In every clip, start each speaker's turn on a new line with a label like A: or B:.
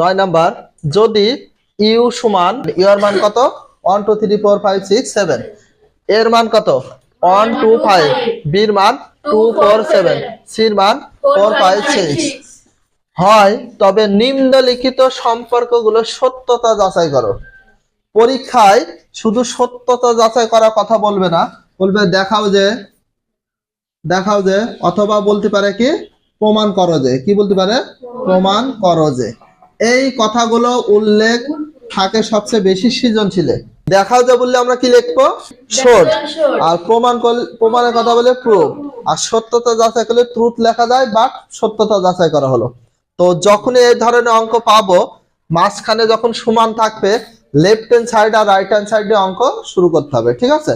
A: নয় নাম্বার, যদি ইউ সমান ইউ এর মান কত? One two three four five six seven এর মান কত? ওয়ান টু ফাইভ বির মান টু ফোর সেভেন সির মান ফোর ফাইভ সিক্স হয়, তবে নিম্নলিখিত সম্পর্কগুলো সত্যতা যাচাই করো। পরীক্ষায় শুধু সত্যতা যাচাই করার কথা বলবে না। বলবে, দেখাও যে দেখাও যে, অথবা বলতে পারে কি? প্রমাণ করো যে। কি বলতে পারে? প্রমাণ করো যে। এই কথাগুলো উল্লেখ থাকে সবচেয়ে বেশি সৃজনশীলে। দেখাও যে বললে আমরা কি লিখব? শোট আর প্রমাণ প্রমাণের কথা বলে প্রুফ আর সত্যতা যাচাই করলে ট্রুথ লেখা যায় বাট সত্যতা যাচাই করা হলো। তো যখন এই ধরনের অঙ্ক পাবো মাঝখানে যখন সমান থাকবে লেফট হ্যান্ড সাইড আর রাইট হ্যান্ড সাইডে অঙ্ক শুরু করতে হবে ঠিক আছে?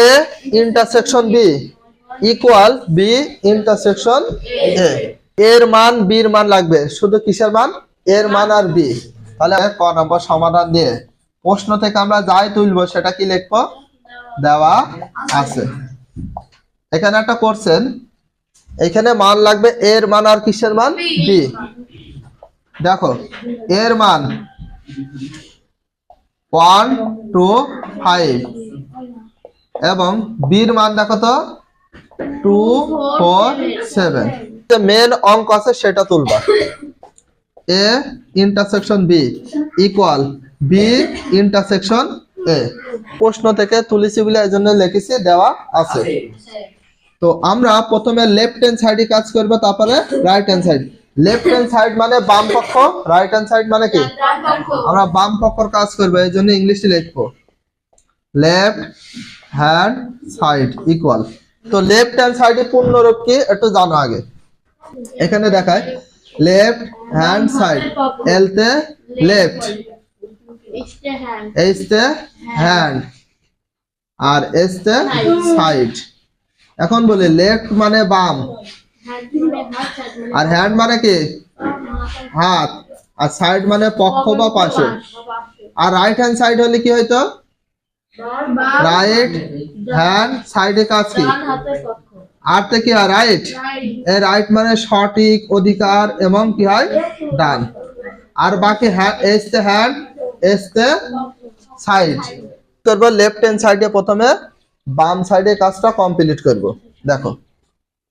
A: A intersection B equal B intersection A এর মান বির মান লাগবে। শুধু কিসের মান? এর মান আর বি। তাহলে ক নম্বর সমাধান দিয়ে প্রশ্ন থেকে আমরা যাই তুলবো সেটা কি লিখব? দেওয়া আছে। এখানে একটা করছেন এখানে মান লাগবে এর মান আর কিসের মান? বি। দেখো এর মান ওয়ান টু ফাইভ এবং বির মান দেখো তো টু ফোর সেভেন মেন অঙ্ক আছে সেটা তুলবা। A intersection B equal B intersection A প্রশ্ন থেকে তুলেছি বলে এই জন্য লিখেছি, দেওয়া আছে। তো আমরা প্রথমে লেফট হ্যান্ড সাইডে কাজ করব, তারপরে right hand side left hand side মানে বাম পক্ষ রাইট হ্যান্ড সাইড মানে কি? আমরা বাম পক্ষর কাজ করব, এই জন্য ইংলিশে লিখব। লেফট হ্যান্ড সাইড ইকুয়াল তো লেফট হ্যান্ড সাইডে পূর্ণরূপ কি? একটু জানো আগে। এখানে দেখায়। লেফট হ্যান্ড সাইড এল তে লেফট এইচ তে হ্যান্ড আর এস তে সাইড এখন বলি লেফট মানে বাম। আর হ্যান্ড মানে কি? হাত। আর সাইড মানে পক্ষ বা পাশে। আর রাইট হ্যান্ড সাইড হলে কি হইতো? রাইট হ্যান্ড সাইডে কাজ কি? আর তে কি হয় রাইট রাইট মানে সঠিক অধিকার এবং কি হয়? ডান আর বাকি এস তে হ্যান্ড এস তে সাইড করব লেফট হ্যান্ড সাইডে প্রথমে বাম সাইডে কাজটা কমপ্লিট করব। দেখো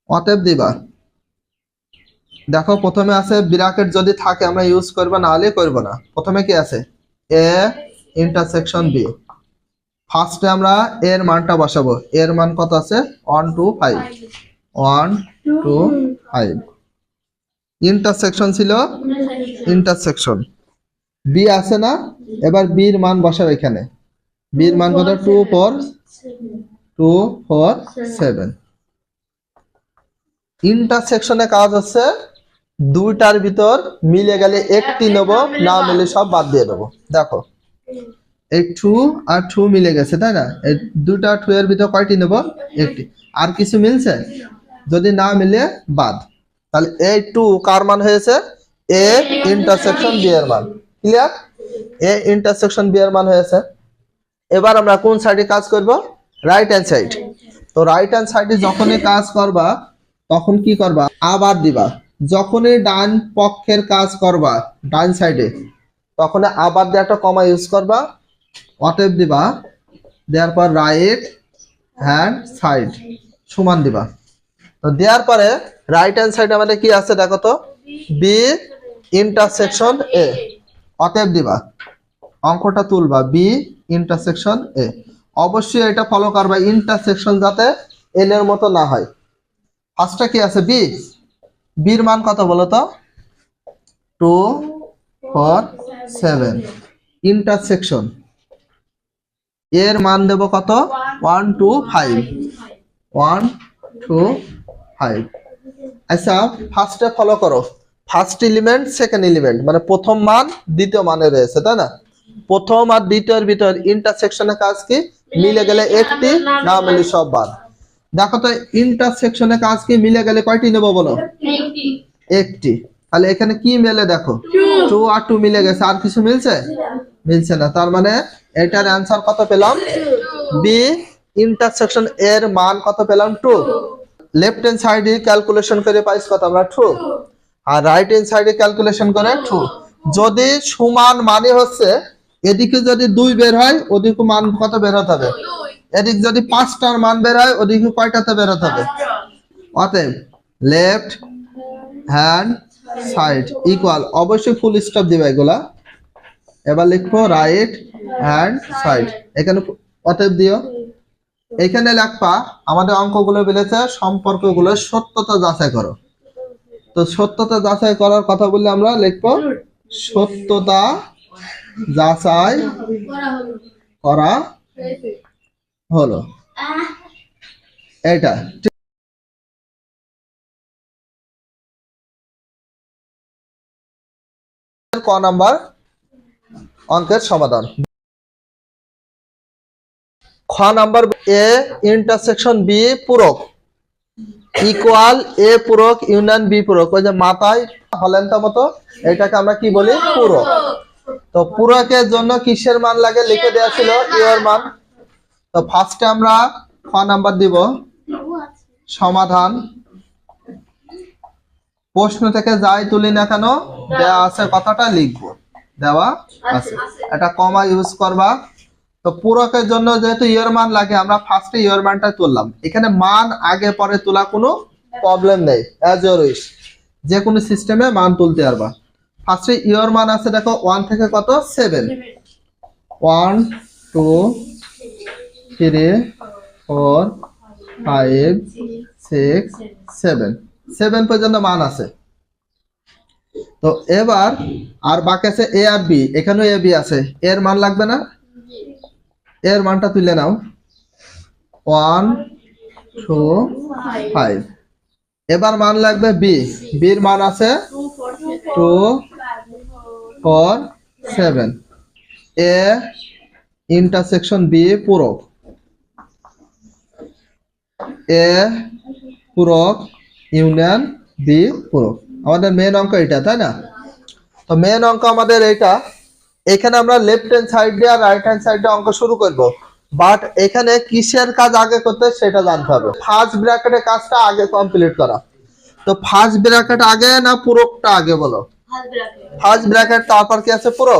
A: অতএব দিবা। দেখো প্রথমে আছে ব্র্যাকেট যদি থাকে আমরা ইউজ করব না হলে করব না। প্রথমে কি আছে? এ ইন্টারসেকশন বি ফার্স্টে আমরা এর মানটা বসাবো। এর মান কত আছে? One two five one two five intersection ছিল? ইন্টারসেকশন বি আছে না? এবার বির মান বসাবো এখানে। বির মান কত? Two four two four seven ইন্টারসেকশনে কাজ হচ্ছে দুইটার ভিতর মিলে গেলে একটি নেব, না মিলে সব বাদ দিয়ে দেবো। দেখো। এই টু আর টু মিলে গেছে, তাই না? এই দুটা টু এর ভিতর কয়টি নেব? একটি। আর কিছু মিলছে? যদি না মিলে, বাদ। তাহলে এই টু কার মান হয়েছে? এ ইন্টারসেকশন বি এর মান। ক্লিয়ার এ ইন্টারসেকশন বি এর মান হয়েছে। এবার আমরা কোন সাইডে কাজ করব? রাইট হ্যান্ড সাইড তো রাইট হ্যান্ড সাইডে যখনই কাজ করবা, তখন কি করবা? আবার দিবা। যখনই ডান পক্ষের কাজ করবা, ডান সাইডে তখন আবার দিয়ে একটা কমা ইউজ করবা। অতএব দিবা দেওয়ার পর রাইট হ্যান্ড সাইড সমান দিবা। তো দেওয়ার পরে রাইট হ্যান্ড সাইড আমাদের কি আছে দেখো তো? বি ইন্টারসেকশন এ অতএব দিবা, অঙ্কটা তুলবা বি ইন্টারসেকশন এ অবশ্যই এটা ফলো করবা ইন্টারসেকশন যাতে এল এর মতো না হয়। ফার্স্টটা কি আছে বি বির মান কত বলো তো? টু ফোর সেভেন ইন্টারসেকশন এর মান দেব কত? One two five one two five আচ্ছা ফার্স্টে ফলো করো। ফার্স্ট এলিমেন্ট সেকেন্ড এলিমেন্ট মানে প্রথম মান দ্বিতীয় মানে রয়েছে তাই না? প্রথম আর দ্বিতীয়ের ভিতর ইন্টারসেকশনের কাজ কি? মিলে গেলে একটি না মিলে সব বাদ। দেখো তো ইন্টারসেকশনের কাজ কি? মিলে গেলে কয়টি নেব বলো? একটি। তাহলে এখানে কি মেলে দেখো? টু আর টু মিলে গেছে। আর কিছু মিলছে? মিলছে না। তার মানে এটার অ্যান্সার কত পেলাম? বি ইন্টারসেকশন এর মান কত পেলাম? টু লেফট হ্যান্ড সাইডে ক্যালকুলেশন করে পাইস কত আমরা? টু আর রাইট হ্যান্ড সাইডে ক্যালকুলেশন করে টু যদি সমান মানে হচ্ছে, এদিকে যদি দুই বের হয়, ওদিকে মান কত বের হতে হবে? এদিক যদি পাঁচটার মান বের হয়, ওদিকে কয়টাতে বের হতে হবে? অতএব লেফট হ্যান্ড সাইড ইকুয়াল অবশ্যই ফুল স্টপ দিবে এগুলা। এবার লিখব রাইট হ্যান্ড সাইড এখানে অতএব দিও। এখানে লেখবা, আমাদের অঙ্কগুলো বলেছে সম্পর্কগুলো সত্যতা যাচাই করো। তো সত্যতা যাচাই করার কথা বললে আমরা লিখব, সত্যতা যাচাই করা হলো। এটা ক নাম্বার? অঙ্কের সমাধান। খ নাম্বার এ ইন্টারসেকশন বি পূরক। ইকুয়াল এ পূরক ইউনিয়ন বি পূরক। ওই যে মাথায় হলেনটা মতো, এটাকে আমরা কি বলি? পূরক। তো পূরকের জন্য কিসের মান লাগে লিখে দেওয়া ছিল? এর মান। তো ফার্স্টে আমরা খ নাম্বার দিব। সমাধান। প্রশ্ন থেকে যাই তুলি না কেন দেওয়া আছে কথাটা লিখব। দেওয়া আছে। এটা কমা ইউজ করবা। তো পূরকের জন্য যেহেতু ইয়ের মান লাগে, আমরা ফার্স্টে ইয়ের মানটা তুললাম। এখানে মান আগে পরে তোলা কোনো প্রবলেম নেই অ্যাজ ইউর উইশ যে কোনো সিস্টেমে মান তুলতে পারবা। ফার্স্টে ইয়ের মান আছে, দেখো ওয়ান থেকে কত? Seven one two three four five six seven seven পর্যন্ত মান আছে। তো এবার, আর বাকি আছে এ আর বি এখানেও এ বি আছে। এর মান লাগবে না? এর মানটা তুলে নাও। ওয়ান টু ফাইভ এবার মান লাগবে বি বির মান আছে two four seven A intersection B পূরক। এ পূরক ইউনিয়ন বি পূরক। আমাদের মেন অঙ্ক এটা তাই না? তো মেন অঙ্ক আমাদের এইটা। এখানে আমরা লেফট হ্যান্ড সাইড দিয়ে আর রাইট হ্যান্ড সাইড দিয়ে অঙ্ক শুরু করব। বাট এখানে কিসের কাজ আগে করতে সেটা জানতে হবে। ফার্স্ট ব্র্যাকেটের কাজটা আগে কমপ্লিট করা। তো ফার্স্ট ব্র্যাকেট আগে না পুরোটা আগে বলো? ফার্স্ট ব্র্যাকেট তারপর কি আছে পুরো?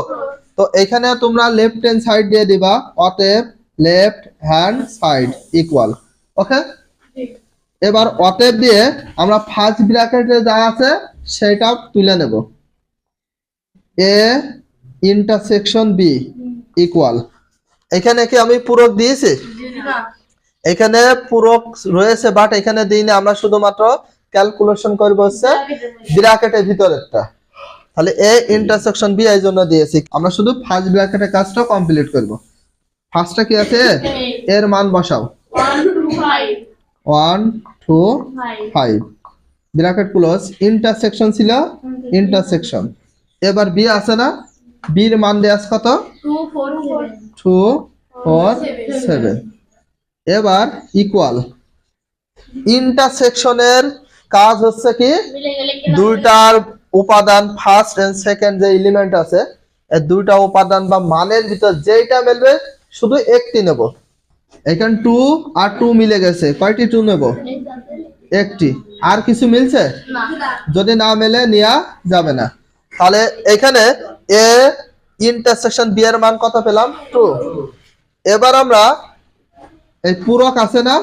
A: তো এখানে তোমরা লেফট হ্যান্ড সাইড দিয়ে দিবা অতএব left hand side equal okay এবার অতএব দিয়ে আমরা ফার্স্ট ব্র্যাকেটে যা আছে, সেটা তুলে নেব। এ ইন্টারসেকশন বি ইকুয়াল এখানে কি আমি পূরক দিয়েছি? এখানে পূরক রয়েছে বাট এখানে দিইনি, আমরা শুধুমাত্র ক্যালকুলেশন করব হচ্ছে ব্র্যাকেটের ভিতরেরটা। তাহলে এ ইন্টারসেকশন বি এই জন্য দিয়েছি। আমরা শুধু ফার্স্ট ব্র্যাকেটের কাজটা কমপ্লিট করব। ফার্স্টটা কি আছে? এর মান বসাও। One two five. Bracket close intersection ছিল ইন্টারসেকশন এবার বি আছে না? বির মান দেওয়া আছে কত? টু ফোর সেভেন এবার ইকুয়াল ইন্টারসেকশনের কাজ হচ্ছে কি? দুইটার উপাদান ফার্স্ট এন্ড সেকেন্ড যে এলিমেন্ট আছে এই দুইটা উপাদান বা মানের ভিতর যেটা মিলবে শুধু একটি নেব। এখানে টু আর টু মিলে গেছে। কয়টি টু নেব? একটি। আর কিছু মিলছে? যদি না মেলে নেওয়া যাবে না। তাহলে এখানে এ ইন্টারসেকশন বি এর মান কত পেলাম? টু। এবার আমরা এই পূরক আছে না?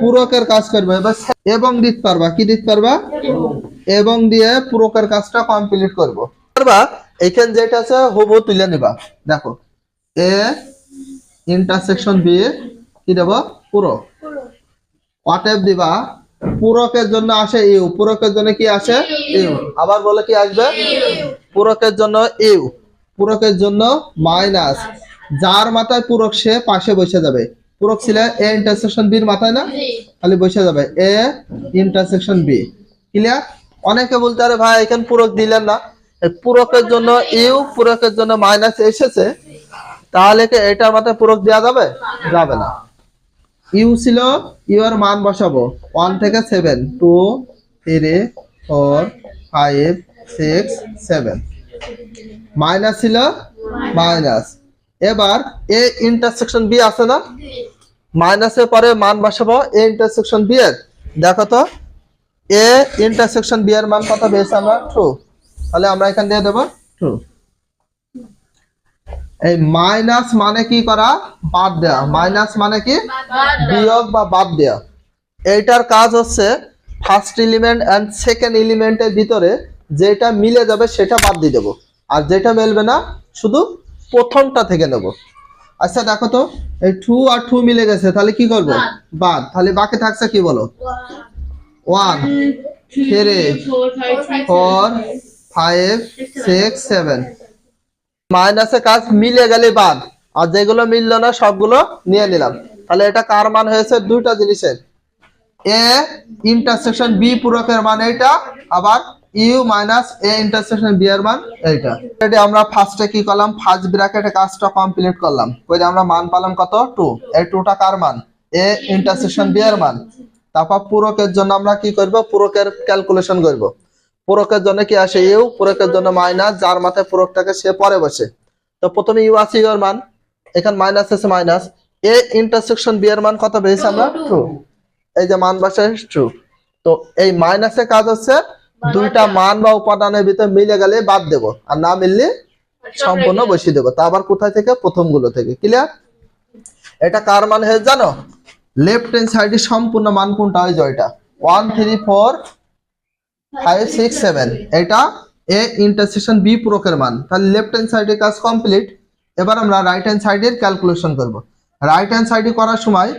A: পূরকের কাজ করব। এবার এবং দিতে পারবা। কি দিতে পারবা? এবং দিয়ে পূরকের কাজটা কমপ্লিট করব। পারবা? এখানে যেটা আছে হুবহু তুলে নিবা। দেখো। এ ইন্টারসেকশন বি কি দেব? পূরক অতএব দিবা? পূরকের জন্য আসে ইউ। পূরকের জন্য কি আসে? ইউ। আবার বলে কি আসবে? পূরকের জন্য ইউ। পূরকের জন্য মাইনাস যার মাথায় পূরক সে পাশে বসে যাবে। পূরক ছিল এ ইন্টারসেকশন বির মাথায় না? খালি বসে যাবে। এ ইন্টারসেকশন বি ক্লিয়ার অনেকে বলতে আরে ভাই এখানে পূরক দিলেন না। পূরকের জন্য ইউ পূরকের জন্য মাইনাস এসেছে। তাহলে কি এটার মাথায় পূরক দেওয়া যাবে? যাবে না। ইউ ছিল ইউ এর মান বসাবো। ওয়ান থেকে seven. Two, three, four, five, six, seven. Minus ছিল মাইনাস। এবার এ ইন্টারসেকশন বি আছে না? মাইনাসের পরে মান বসাবো এ ইন্টারসেকশন বি এর। দেখো তো, এ ইন্টারসেকশন বি এর মান কত পেয়েছে আমরা? ট্রু তাহলে আমরা এখান দিয়ে দেবো টু এই মাইনাস মানে কি করা? বাদ দেওয়া মাইনাস মানে কি? বিয়োগ বা বাদ দেওয়া এইটার কাজ হচ্ছে ফার্স্ট এলিমেন্ট অ্যান্ড সেকেন্ড এলিমেন্টের ভিতরে যেটা মিলে যাবে সেটা বাদ দিয়ে দেবো। আর যেটা মিলবে না, শুধু প্রথমটা থেকে নেব। আচ্ছা দেখো তো, এই টু আর টু মিলে গেছে, তাহলে কি করব? বাদ। তাহলে বাকি থাকছে কি বলো? One three four five six seven মাইনাসে কাজ মিলে গেলে বাদ। আর যেগুলো মিললো না, সবগুলো নিয়ে নিলাম। তাহলে এটা কার মান হয়েছে? দুইটা জিনিসের। এ ইন্টারসেকশন বি পূরকের মান এইটা, আবার U minus A intersection B এর মান এইটা। এটি আমরা ফার্স্টে কি করলাম? ফার্স্ট ব্র্যাকেটে কাজটা কমপ্লিট করলাম। কইলে আমরা মান পেলাম কত? টু এই টুটা কার মান? এ ইন্টারসেকশন বি এর মান। তারপর পূরকের জন্য আমরা কি করব? পূরকের ক্যালকুলেশন করব। পূরকের জন্য কি আসে? ইউ পূরকের জন্য মাইনাস যার মাথায় পূরকটাকে সে পরে বসে। তো প্রথমে ইউ আছে ইউ এর মান। এখানে মাইনাস আছে মাইনাস। এ ইন্টারসেকশন বি এর মান কত পেয়েছি আমরা? টু এই যে মান বসে টু তো এই মাইনাসের কাজ হচ্ছে দুইটা মান বা উপাদানের ভিতরে মিলে গেলে বাদ দেব। আর না মিললে সম্পূর্ণ বসিয়ে দেবো। তা আবার কোথায় থেকে? প্রথমগুলো থেকে। ক্লিয়ার এটা কার মান হয়ে জানো? লেফট হ্যান্ড সাইডে সম্পূর্ণ মান কোনটা? হয় জয়টা one three four five six seven এটা এ ইন্টারসেকশন বি প্রকের মান। তাহলে লেফট হ্যান্ড সাইডে কাজ কমপ্লিট এবার আমরা রাইট হ্যান্ড সাইডের ক্যালকুলেশন করব। রাইট হ্যান্ড সাইডে করার সময়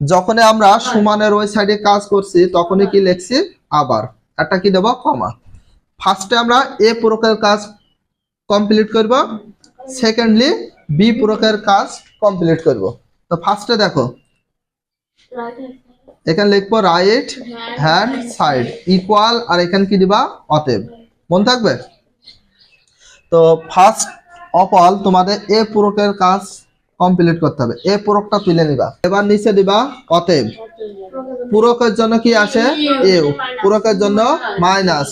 A: যখনই আমরা সমানের ওই সাইডে কাজ করছি, তখনই কি লিখছি? আবার। একটা কি দেবো? কমা ফার্স্টে আমরা এ প্রকের কাজ কমপ্লিট করব। সেকেন্ডলি বি প্রকের কাজ কমপ্লিট করব। তো ফার্স্টে দেখো। এখানে লিখব রাইট হ্যান্ড সাইড ইকুয়াল আর এখানে কি দিবা? অতএব। মন থাকবে? তো ফার্স্ট অফ অল তোমাদের এ পুরকের কাজ কমপ্লিট করতে হবে। এ পুরকটা তুলে নিবা। এবার নিচে দিবা অতএব। পুরকের জন্য কি আসে? এ। পুরকের জন্য মাইনাস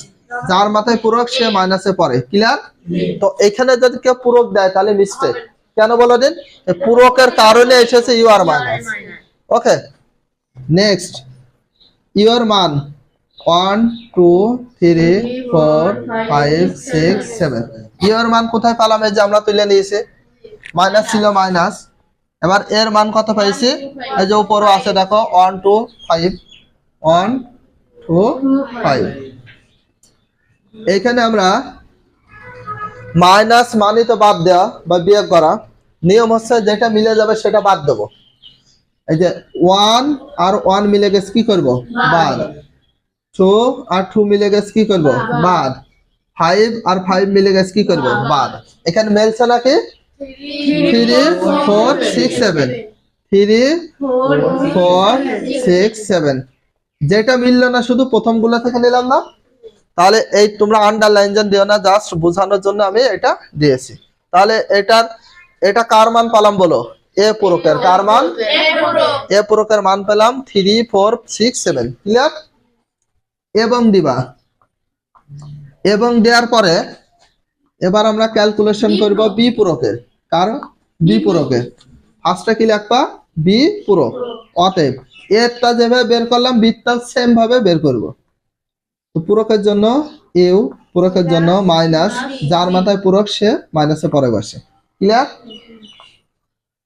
A: যার মাথায় পুরক, সে মাইনাসে পড়ে। ক্লিয়ার তো এখানে যদি কেউ পুরক দেয়, তাহলে মিস্টেক কেন বলো দিন? পুরকের কারণে এসেছে ইউ আর মাইনাস ওকে নেক্সট ইউর মান one two three four five six seven your মান কোথায় পেলাম? এই যে আমরা তুলে নিয়েছি। মাইনাস ছিল মাইনাস এবার এর মান কত পাইছি? এই যে উপরও আছে, দেখো। One two five one two five এইখানে আমরা মাইনাস মানি তো বাদ দেওয়া বা বিয়োগ করা। নিয়ম হচ্ছে যেটা মিলে যাবে সেটা বাদ দেবো। এই যে ওয়ান আর ওয়ান মিলে গেছে কি করব? বাদ টু আর টু মিলে গেছে কি করব? বাদ ফাইভ আর ফাইভ মিলে গেছে কি করব? বাদ এখানে মেলছে নাকি? Three four six seven three four six seven যেটা মিললো না শুধু প্রথমগুলো থেকে নিলাম না। তাহলে এই তোমরা আন্ডারলাইন যেন দিও না জাস্ট বোঝানোর জন্য আমি এটা দিয়েছি। তাহলে এটার এটা কার মান পালাম বলো? এ পুরকের কার মান? এ পুরকের। মান পেলাম three four six seven clear এবং দিবা। এবং দেওয়ার পরে এবার আমরা ক্যালকুলেশন করব বি পুরকের কার? বি পুরকের ফার্স্টটা কি লিখবা? বি পুরক। অতএব এরটা যেভাবে বের করলাম বিটা সেম ভাবে বের করব। তো পুরকের জন্য ইউ পুরকের জন্য মাইনাস যার মাথায় পুরক সে মাইনাসে পরে বসে। ক্লিয়ার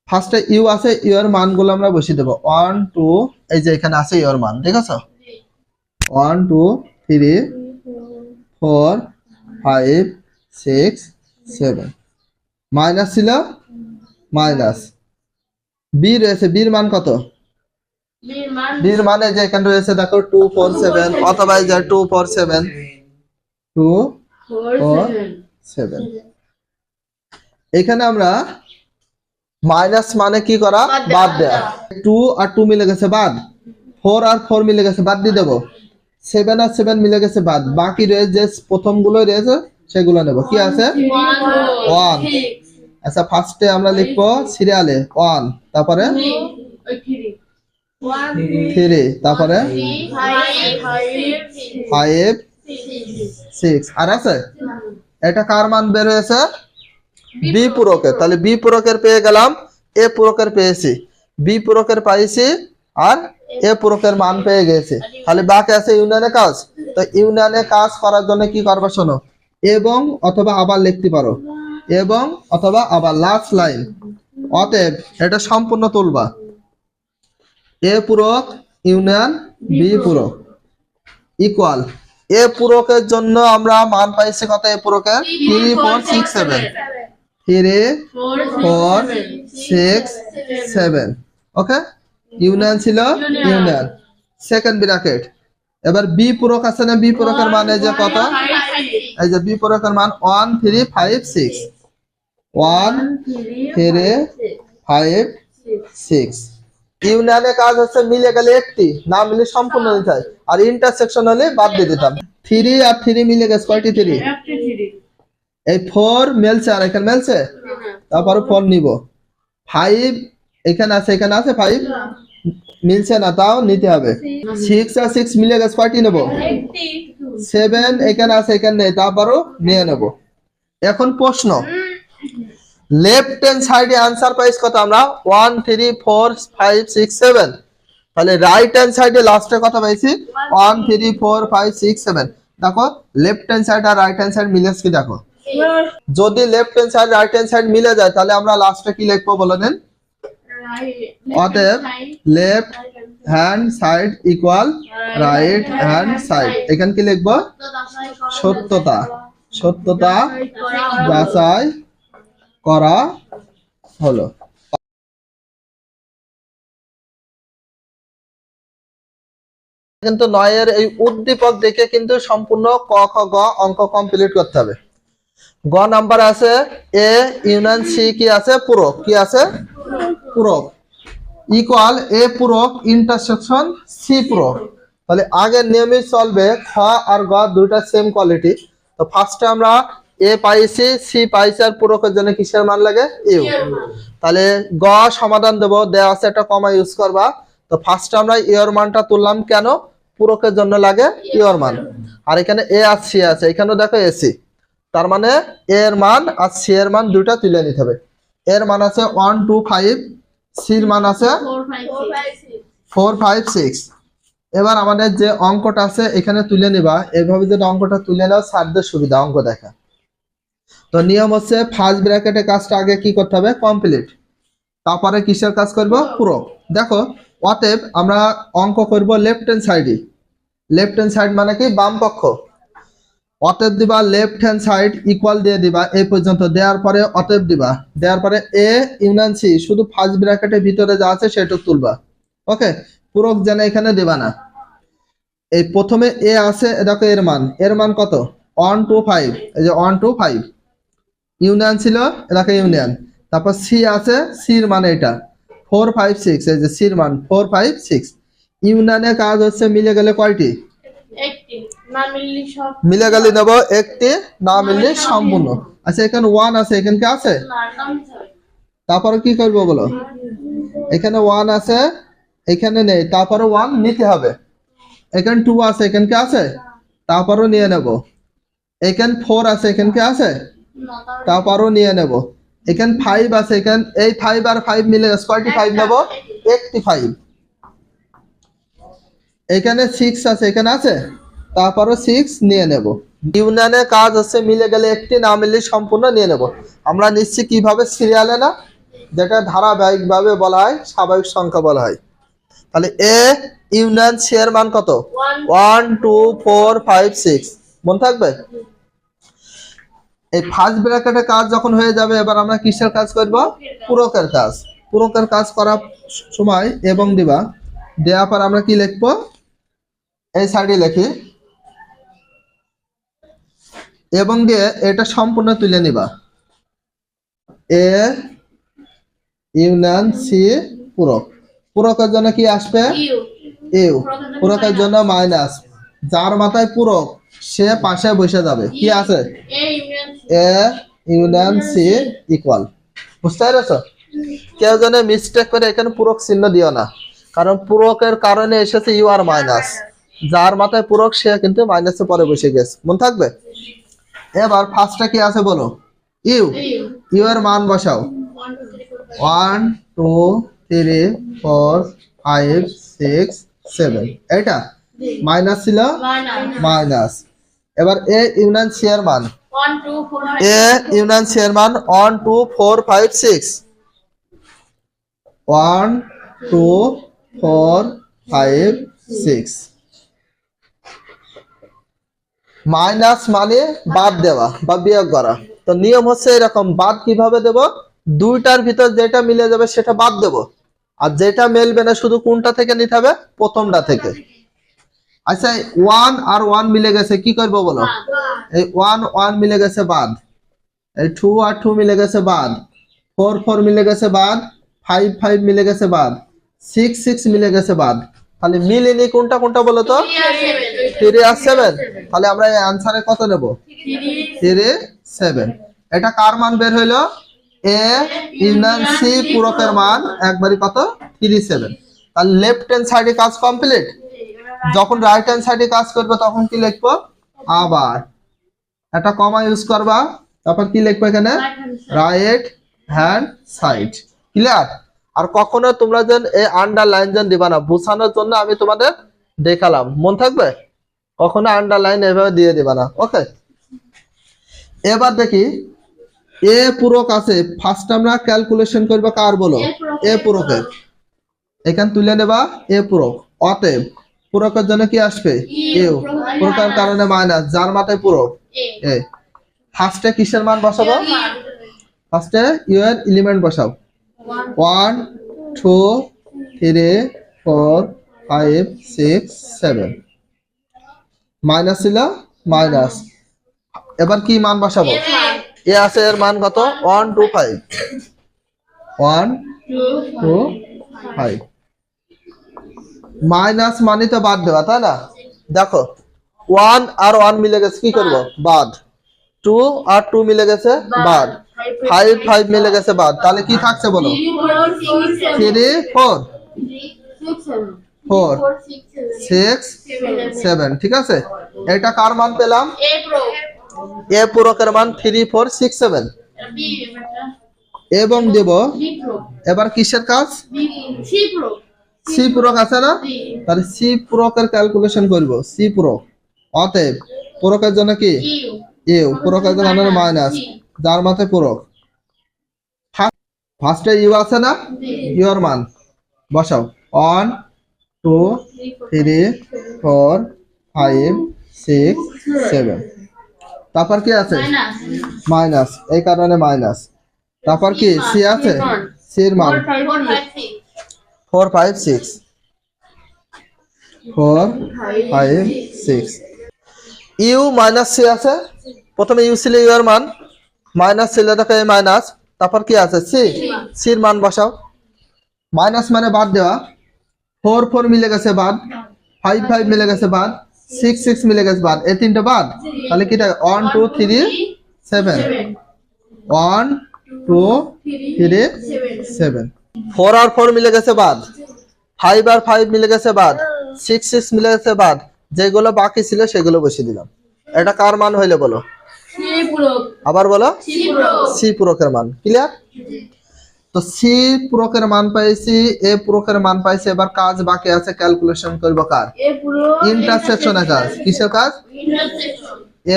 A: ফার্স্টে ইউ আছে ইউ এর মানগুলো আমরা বসিয়ে দেবো। ওয়ান টু এই যে এখানে আছে ইউ এর মান, ঠিক আছে? One two three four five six seven minus ছিল? মাইনাস বি রয়েছে বির মান কত? বির মানে যে এখানে রয়েছে, দেখো টু ফোর সেভেন অথবা এই যে two four seven two four seven এখানে আমরা মাইনাস মানে কি করা? বাদ দেয়া। টু আর টু মিলে গেছে বাদ। ফোর আর ফোর মিলে গেছে বাদ দিয়ে দেবো। সেভেন আর সেভেন মিলে গেছে বাদ। বাকি রয়েছে যে প্রথমগুলো রয়েছে সেগুলো নেব। কি আছে? ওয়ান। আচ্ছা ফার্স্টে আমরা লিখব সিরিয়ালে। ওয়ান। তারপরে? থ্রি। তারপরে? ফাইভ। সিক্স। আর আছে? এটা কার মান বের হয়েছে? বি পুরকের। তাহলে বি পুরকের পেয়ে গেলাম এ পুরকের পেয়েছি। বি পুরকের পাইছি আর এ পুরকের মান পেয়ে গেছে। তাহলে বাকি আছে ইউনিয়নে কাজ। তো ইউনিয়নে কাজ করার জন্য কি করবে শোনো? এবং অথবা আবার লিখতে পারো। এবং অথবা আবার লাস্ট লাইন অতএব এটা সম্পূর্ণ তুলবা। এ পূরক ইউনিয়ন বি পূরক। ইকুয়াল এ পূরকের জন্য আমরা মান পাইছি কত? A পূরকের three four six seven three four six seven okay union ছিল? ইউনিয়ন সেকেন্ড ব্র্যাকেট এবার বি পূরক আছে না বি পূরকের মানে যে কত? এই যে বি পূরকের মান one three five six one three five six ইউনিয়নের কাজ হচ্ছে মিলে গেলে একটি না মিলে সম্পূর্ণ নিতে হয়। আর ইন্টারসেকশন হলে বাদ দিয়ে দিতাম। থ্রি আর থ্রি মিলে গেছে কয়টি থ্রি এই ফোর মেলছে, আর এখানে মেলছে? তারপরে ফোর নিব। ফাইভ এখানে আছে এখানে আছে ফাইভ মিলছে না, তাও নিতে হবে। সিক্স আর সিক্স মিলে গেছে, কয়টি নেব? সেভেন এখানে আছে, এখানে নেই, তারপরও নিয়ে নেব। এখন প্রশ্ন। লেফট হ্যান্ড সাইডে আনসার পাইস কত আমরা? One three four five six seven তাহলে রাইট হ্যান্ড সাইডে লাস্টে কত পাইছি one three four five six seven দেখো লেফট হ্যান্ড সাইড আর রাইট হ্যান্ড সাইড মিলেছে কি দেখো? যদি left hand side right hand side মিলে যায়, তাহলে আমরা লাস্টে কি লিখব বলে দেন অতএব left hand side equal right hand side এখানে কি লিখব? সত্যতা। সত্যতা যাচাই করা হলো। কিন্তু নয়ের এই উদ্দীপক দেখে কিন্তু সম্পূর্ণ ক খ গ অঙ্ক কমপ্লিট করতে হবে। গ নাম্বার আছে এ, ইউনিয়ন, সি, কি আছে? পূরক। কি আছে? পূরক। ইকুয়াল এ পূরক, ইন্টারসেকশন সি পূরক। তাহলে আগের নিয়মই চলবে খ আর গ দুইটা সেম কোয়ালিটি তো ফার্স্টে আমরা এ পাইছি, সি পাইছি আর পূরকের জন্য কিসের মান লাগে? ইউ। তাহলে গ সমাধান দেব। দেওয়া আছে একটা কমা ইউজ করবা। তো ফার্স্টে আমরা ইয়র মানটা তুললাম কেন? পূরকের জন্য লাগে ইয়র মান। আর এখানে এ আর সি আছে। এখানেও দেখো এসি তার মানে এর মান আর সি এর মান দুইটা তুলে নিতে হবে। এর মান আছে ওয়ান টু ফাইভ সির মান আছে ফোর ফাইভ সিক্স এবার আমাদের যে অঙ্কটা আছে এখানে তুলে নিবা। এভাবে যদি অঙ্কটা তুলে নাও সারদের সুবিধা অঙ্ক দেখা। তো নিয়ম হচ্ছে ফার্স্ট ব্র্যাকেটে কাজটা আগে কি করতে হবে? কমপ্লিট তারপরে কিসের কাজ করব? পুরো দেখো অতএব আমরা অঙ্ক করব লেফট হ্যান্ড সাইডে লেফট হ্যান্ড সাইড মানে কি? বাম পক্ষ। অতএব দিবা লেফট হ্যান্ড সাইড ইকুয়াল দিয়ে দিবা। এই পর্যন্ত দেওয়ার পরে অতএব দিবা। দেওয়ার পরে এ ইউনিয়ন সি শুধু ফার্স্ট ব্র্যাকেটের ভিতরে যা আছে সেটুকু তুলবা। ওকে পুরো যেন এখানে দেবা না। এই প্রথমে এ আছে দেখো এর মান। এর মান কত? ওয়ান টু ফাইভ এই যে ওয়ান টু ফাইভ ইউনিয়ন ছিল, এ দেখো ইউনিয়ন। তারপর সি আছে সির মান এটা। ফোর ফাইভ সিক্স এই যে সির মান ফোর ফাইভ সিক্স ইউনিয়নের কাজ হচ্ছে মিলে গেলে কয়টি? মিলে গেলে নেব একটি না মিললে সম্পূর্ণ। আচ্ছা এখানে ওয়ান আছে এখানে কি আছে? তারপরে কি করব বলো? এখানে ওয়ান আছে এখানে নেই। তারপরে ওয়ান নিতে হবে। এখানে টু আছে এখানে কি আছে? তারপরও নিয়ে নেব। এখানে ফোর আছে এখানে কি আছে? তারপরও নিয়ে নেব। এখানে ফাইভ আছে এখানে এই ফাইভ আর ফাইভ মিলে কয়টি ফাইভ নেব। একটি। ফাইভ এখানে সিক্স আছে এখানে আছে? তারপরও সিক্স নিয়ে নেব। ইউনিয়নের কাজ হচ্ছে মিলে গেলে একটি না মিললে সম্পূর্ণ নিয়ে নেব। আমরা নিচ্ছি কীভাবে সিরিয়ালে না যেটা ধারাবাহিকভাবে বলা হয় স্বাভাবিক সংখ্যা বলা হয়। তাহলে এ ইউনিয়ন সি এর মান কত? One two four five six মনে থাকবে? এই ফার্স্ট ব্র্যাকেটের কাজ যখন হয়ে যাবে এবার আমরা কিসের কাজ করব? পূরকের কাজ। পূরকের কাজ করার সময় এবং দিবা। দেওয়ার পর আমরা কি লিখব? এই সাইডে লিখি। এবং দিয়ে এটা সম্পূর্ণ তুলে নিবা। এ ইউনিয়ন সি পূরক। পূরকের জন্য কি আসবে? ইউ। পূরকের জন্য মাইনাস। যার মাথায় পূরক সে পাশে বসে যাবে। কি আছে? এ ইউনিয়ন সি। ইকুয়াল বুঝতে পেরেছ? কেউ যেন মিস্টেক করে এখানে পূরক চিহ্ন দিও না। কারণ পূরকের কারণে এসেছে ইউ আর মাইনাস। যার মাথায় পূরক, সে কিন্তু মাইনাসে পরে বসে গেছে। মনে থাকবে? এবার ফার্স্টটা কি আছে বলো? ইউ। ইউ এর মান বসাও। One two three four five six seven এটা মাইনাস ছিল? মাইনাস এবার এ ইউনিয়ন এর মান। A. Union chairman one two four five six one two four five six minus মানে বাদ দেওয়া বা বিয়োগ করা। তো নিয়ম হচ্ছে এরকম, বাদ কীভাবে দেব? দুইটার ভিতর যেটা মিলে যাবে সেটা বাদ দেব। আর যেটা মেলবে না, শুধু কোনটা থেকে নিতে হবে? প্রথমটা থেকে। আচ্ছা ওয়ান আর ওয়ান মিলে গেছে, কি করব বলো? এই ওয়ান ওয়ান মিলে গেছে বাদ। এই টু আর টু মিলে গেছে বাদ। ফোর ফোর মিলে গেছে বাদ। ফাইভ ফাইভ মিলে গেছে বাদ। সিক্স সিক্স মিলে গেছে বাদ। তাহলে মিলেনি কোনটা কোনটা বলো তো? থ্রি আর সেভেন তাহলে আমরা আনসারে কত নেব? থ্রি সেভেন এটা কার মান বের হইল? এ ইউনিয়ন সি পূরকের মান। একবারই কত? থ্রি সেভেন তাহলে লেফট হ্যান্ড সাইডে কাজ কমপ্লিট যখন রাইট হ্যান্ড সাইডে কাজ করবে, তখন কি লিখব? আবার। একটা কমা ইউজ করবা তারপর কি লিখবে এখানে? রাইট হ্যান্ড সাইড ক্লিয়ার আর কখনো তোমরা যেন এই আন্ডারলাইন যেন দিবা না বোঝানোর জন্য আমি তোমাদের দেখালাম। মন থাকবে? কখনো আন্ডারলাইন এভাবে দিয়ে দিবা না। ওকে এবার দেখি এ পূরক আছে। ফার্স্ট আমরা ক্যালকুলেশন করব কার বলো? এ পূরকের এখান তুলে নেবা এ পূরক। অতএব পূরকের জন্য কি আসবে? এও পূরকের কারণে মাইনাস যার মাথায় পূরক? এ। ফার্স্টে কিসের মান বসাবো? ফার্স্টে ইউ এর এলিমেন্ট বসাও। One two three four five six seven minus ছিল মাইনাস এবার কি মান বসাবো? এ আছে এর মান কত? One two five one two five minus মানে তো বাদ দেওয়া তাই না? দেখো ওয়ান আর ওয়ান মিলে গেছে কি করব? বাদ। টু আর টু মিলে গেছে বাদ। ফাইভ ফাইভ মিলে গেছে বাদ। তাহলে কি থাকছে বলো? Three four four six seven ঠিক আছে? এটা কার মান পেলাম?
B: A pro.
A: এ পূরকের মান থ্রি ফোর সিক্স সেভেন। এবং দেব এবার কিসের কাজ. সি পূরক আছে না? তাহলে সি পূরকের ক্যালকুলেশন করব। সি পূরক। অতএব পূরকের জন্য কি. ইউ পূরকের জন্য মাইনাস যার মাথায় পূরক। ফার্স্টে ইউ আছে না? ইউর মান বসাও। One two three four five six seven তারপর কি আছে. মাইনাস এই কারণে মাইনাস তারপর কি? সি আছে? সির মান। Four five six four five six U minus C আছে? প্রথমে ইউ ছিল ইউ এর মান মাইনাস ছিল দেখো এই মাইনাস তারপর কি আছে? সি। সির মান। বসাও। মাইনাস মানে বাদ দেওয়া। ফোর ফোর মিলে গেছে বাদ। ফাইভ ফাইভ মিলে গেছে বাদ। সিক্স সিক্স মিলে গেছে বাদ। এই তিনটা বাদ? তাহলে কি one two three seven. One two three seven. Four আর ফোর মিলে গেছে বাদ। ফাইভ আর ফাইভ মিলে গেছে বাদ। সিক্স সিক্স মিলে গেছে বাদ। যেগুলো বাকি ছিল সেগুলো বসিয়ে দিলাম। এটা কার মান হইলে বলো. আবার বলো? সি পূরকের মান ক্লিয়ার তো সি পূরকের মান পাইছি এ পূরকের মান পাইছি এবার কাজ বাকি আছে ক্যালকুলেশন করব কার. ইন্টারসেকশনের কাজ। কিসের কাজ?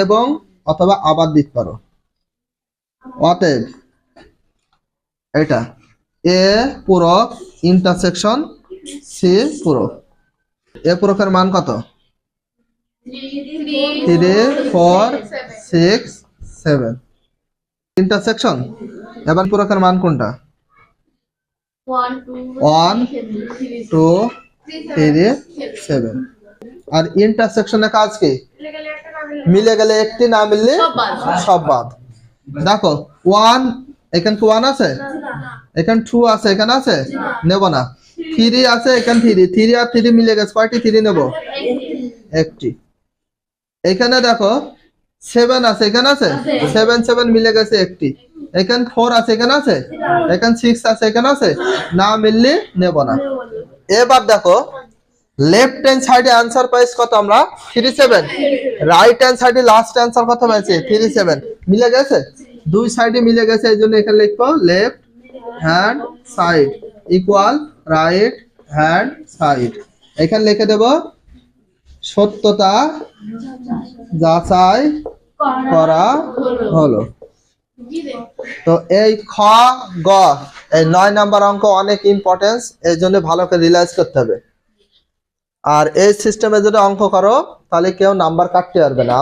A: এবং অথবা আবার দিতে পারো। অতএব এটা এ পূরক ইন্টারসেকশন সি পূরক। এ পূরকের মান কত. Three four six seven intersection এবার পূরকের মান কোনটা? ওয়ান টু থ্রি সেভেন আর ইন্টারসেকশনের কাজ কি? মিলে গেলে একটি না মিললে
B: সব বাদ।
A: সব বাদ। দেখো ওয়ান এখানে কি ওয়ান আছে? এখানে টু আছে এখানে আছে? নেব না। থ্রি আছে এখানে থ্রি থ্রি আর থ্রি মিলে গেছে। কয়টি? থ্রি নেব? একটি। এখানে দেখো সেভেন আছে এখানে আছে? সেভেন সেভেন মিলে গেছে একটি। এখানে ফোর আছে এখানে আছে? এখানে সিক্স আছে এখানে আছে? না মিললে নেব না। এবার দেখো লেফট হ্যান্ড সাইডে আনসার পাইস কত আমরা? থ্রি সেভেন রাইট হ্যান্ড সাইডে লাস্ট অ্যান্সার কত পাইছে থ্রি সেভেন মিলে গেছে? দুই সাইডে মিলে গেছে এই জন্য এখানে লিখব left hand side equal right hand side এখানে লিখে দেব সত্যতা যাচাই করা হলো। তো এই খ, গ, এই নয় নাম্বার অঙ্ক অনেক ইম্পর্টেন্স এই জন্য ভালো করে রিলাইজ করতে হবে। আর এই সিস্টেমে যদি অঙ্ক করো, তাহলে কেউ নাম্বার কাটতে পারবে না।